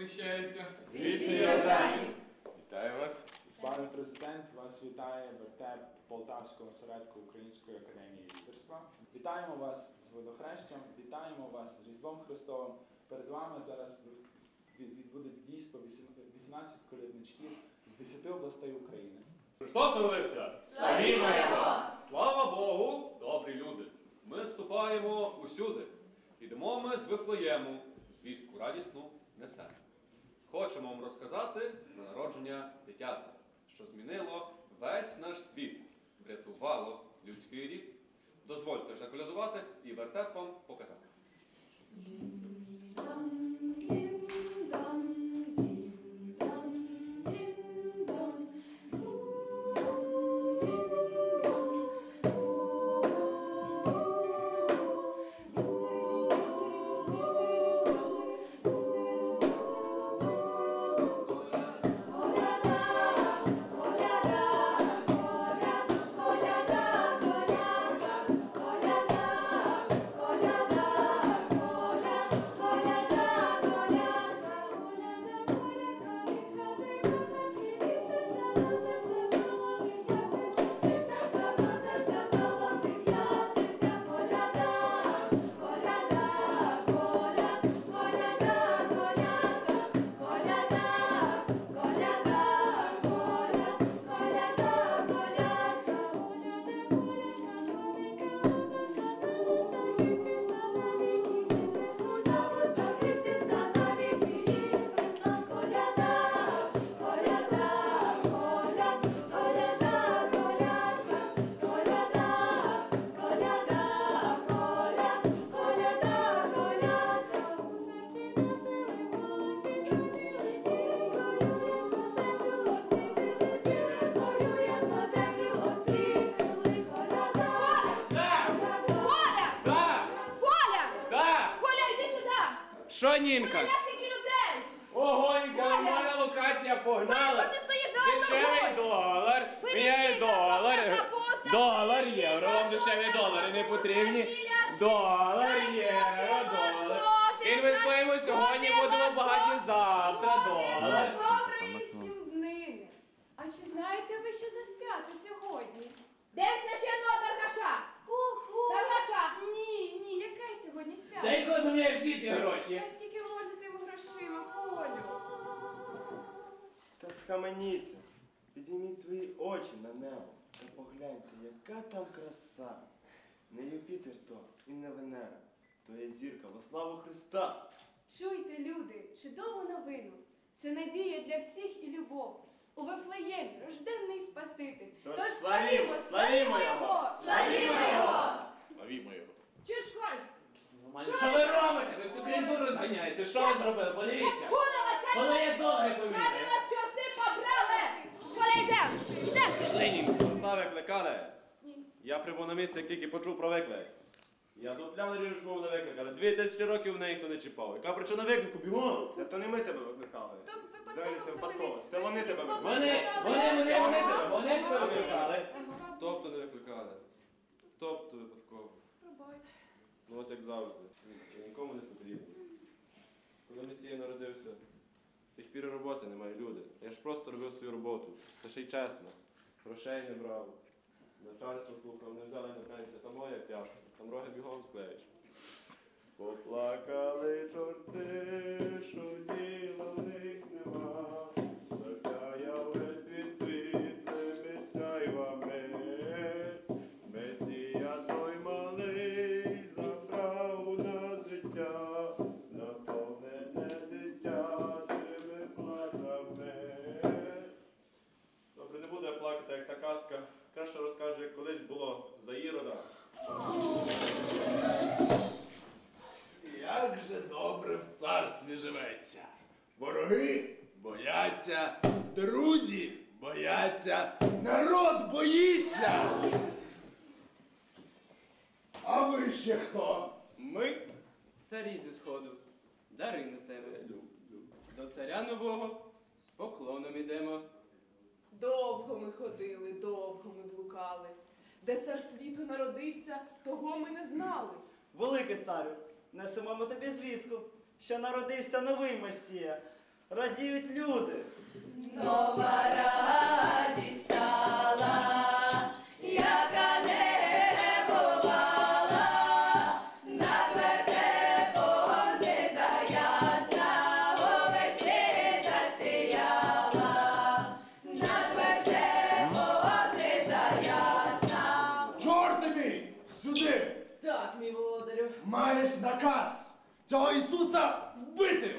посвящається? Віці Йордані. Вітаю вас. Пане президент, вас вітає вертеп Полтавського осередку Української академії лідерства. Вітаємо вас з водохрещем, вітаємо вас з Різдвом Христовим. Перед вами зараз від- відбуде дійство 18 колядничків з 10 областей України. Христос народився! Славімо Його! Слава Богу, добрі люди! Ми ступаємо усюди. Ідемо ми з Вифлеєму, звістку радісну несемо. Хочемо вам розказати про народження дитяти, що змінило весь наш світ, врятувало людський рід. Дозвольте ж заколядувати і вертеп вам Що, Нінка? Я скільки людей! Ого, Нінка, нормальна локація, Коля, що ти стоїш? Давай Дешевий долар, міняє долар, долар, євро, вам дешеві долари не потрібні. Долар, євро, долар. Інвестуємо сьогодні, будемо багаті завтра. Долар. Доброї всім днини! А чи знаєте ви, що за свято сьогодні? День священного Таргаша! Ку-ху! Таргаша! Ні, ні, яке сьогодні свято? Дай кот мені всі ці гроші. Та скільки можна цими грошима, Колю? Та схаменіться, підійміть свої очі на небо та погляньте, яка там краса. Не Юпітер то і не Венера, то є зірка во славу Христа. Чуйте, люди, чудову новину. Це надія для всіх і любов. У Вифлеємі рожденний Спаситель. Тож славімо, славімо його! Славімо його! Славімо його. Чуєш, Коль? Що ви робите? Ви всю клієнтуру розганяєте. Що ви зробили? Подивіться. Откуда вас? Коли я долари Хай поміряю. вас чорти побрали! Коля! Йдем! Ленін, та викликали. Ні. Я прибув на місце, як тільки почув про виклик. Я до пляни ріжу, що мене викликали. Дві тисячі років мене ніхто не чіпав. Яка причина виклику? Бігом! Та то не ми тебе викликали. Взагалі це випадково. Це Ви вони тебе мамою Вони, вони, вони, вони тебе, вони тебе викликали. Ага, Тобто не викликали. Тобто випадково. Ну от як завжди. Це нікому не потрібно. Коли Месія народився, з тих пір роботи немає люди. Я ж просто робив свою роботу. Це ще й чесно. Грошей не брав. Начальство слухав, не взяли на пенсію. Там моя тяжко. Там роги бігом склеїш. Поплакали чорти, що діла Вороги бояться, друзі бояться, народ боїться. А ви ще хто? Ми царі зі сходу, дари несемо. До царя нового з поклоном ідемо. Довго ми ходили, довго ми блукали. Де цар світу народився, того ми не знали. Великий царю, несемо ми тобі звістку, що народився новий Месія. Радіють люди. Нова радість стала, яка не бувала, над вертепом зита ясна, увесь світ засіяла, над вертепом зита ясна. Чортові! Сюди! Так, мій володарю. Маєш наказ цього Ісуса вбити!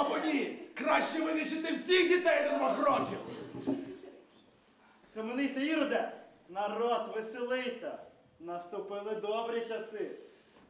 Або ні! Краще винищити всіх дітей до двох років! Схаменися, Іроде, народ веселиться. Наступили добрі часи.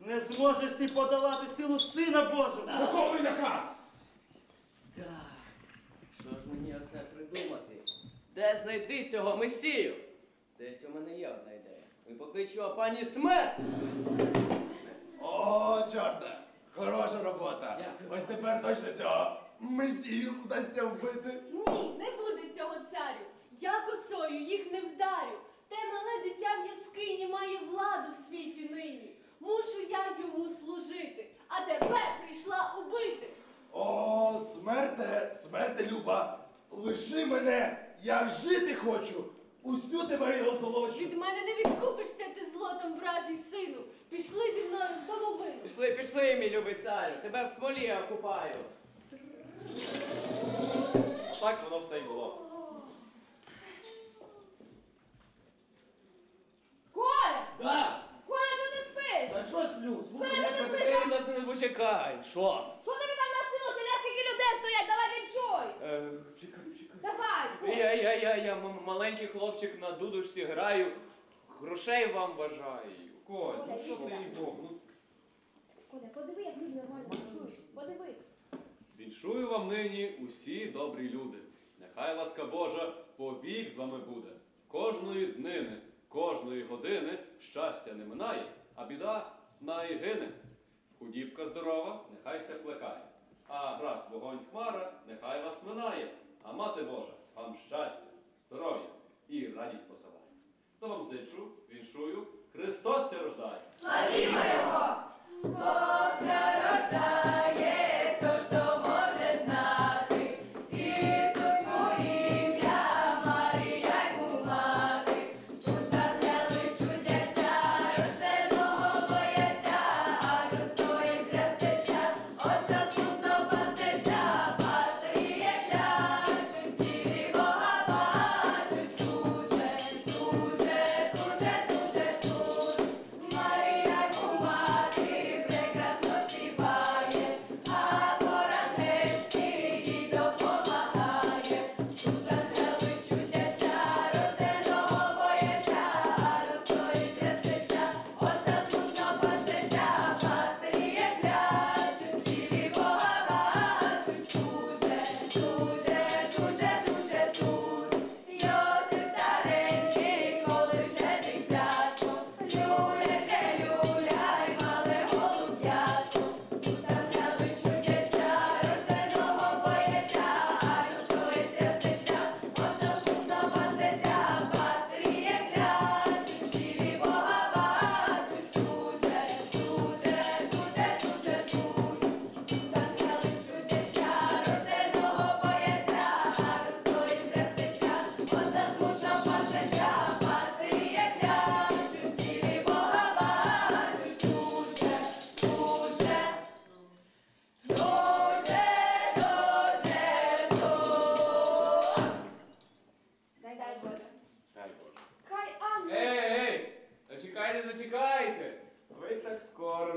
Не зможеш ти подолати силу Сина Божого. Виконуй наказ! Так. Що ж мені оце придумати? Де знайти цього месію? Здається, у мене є одна ідея. Ми покличемо пані смерть. О, чорте! Хороша робота! Дякую. Ось тепер точно цього месію вдасться вбити. Ні, не буде цього царю. Я косою їх не вдарю. Те мале дитя в яскині має владу в світі нині. Мушу я йому служити, а тепер прийшла убити. О, смерте, смерте, Люба! Лиши мене! Я жити хочу! Усюди маю озолочу! Від мене не відкупишся ти злотом вражий сину. Пішли зі мною в домовину. Пішли, пішли, мій любий царю. Тебе в смолі я купаю. Так воно все й було. Коля! Да! Коля, що ти спиш? Та що сплю? Слухай, Коля, я ти тебе спиш? нас не почекай. Що? Що тобі там наснилося? Ля, скільки людей стоять, давай відчуй! Е, чекай. Давай! Я, я, я, я м- маленький хлопчик на дудушці граю. Грошей вам бажаю. Коль, ну що ти їй Бог? Ну, Коля, подиви, як люди нормально чуєш. Подиви. Віншую вам нині усі добрі люди. Нехай ласка Божа повік з вами буде. Кожної днини, кожної години щастя не минає, а біда найгине. Худібка здорова, нехай ся плекає. А брат вогонь хмара, нехай вас минає. А мати Божа, вам щастя, здоров'я і радість посилає. То вам зичу, віншую, Христос ся рождає. Славімо його! Богся рождає,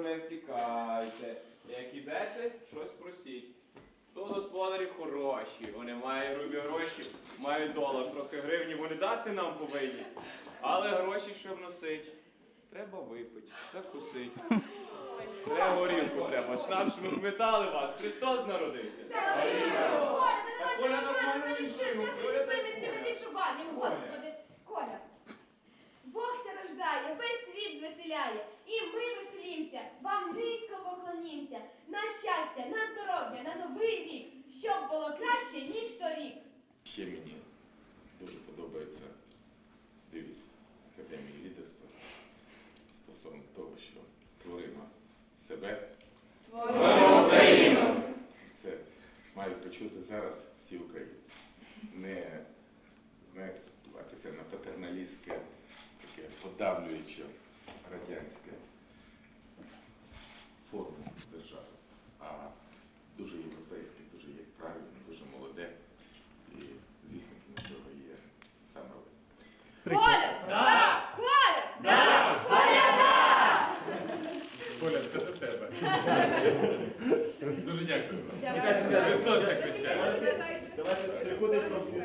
не втікайте. Як ідете, щось просіть. Тут господарі хороші, вони мають рубі гроші, мають долар, трохи гривні, вони дати нам повинні. Але гроші, щоб носить, треба випити, закусити. Треба горілку треба, шнап, щоб ми пам'ятали вас. Христос народився. Коля, ти не Так Коля нормально Коля своїми цими Коля. Господи. Рождає, весь світ звеселяє, і ми веселімся, вам низько поклонімся, на щастя, на здоров'я, на новий рік, щоб було краще, ніж торік. ще мені дуже подобається девіз Академії лідерства стосовно того, що творимо себе. Творимо Україну! Це мають почути зараз всі українці. Не знаєте, сподіватися на патерналістське, таке подавлююче радянське форму держави, а дуже європейське, дуже є правильне, дуже молоде. І звісниками цього є саме ви. Коля! Да! Коля! Да! Коля, да! Коля, це до тебе. Дуже дякую як чекайте. кричає. Давайте секундочку всі